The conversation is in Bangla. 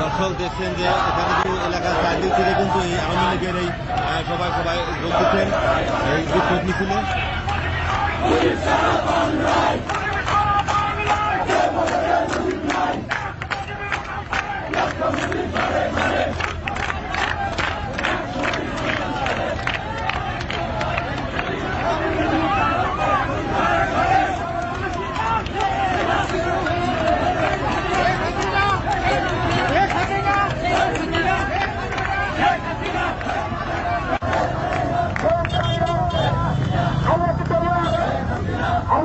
দর্শক দেখছেন যে এখানে কিন্তু এলাকার চারদিক থেকে কিন্তু এই আওয়ামী লীগের এই সবাই সবাই যোগ দিচ্ছেন এই বিক্ষোভ মিছিলে।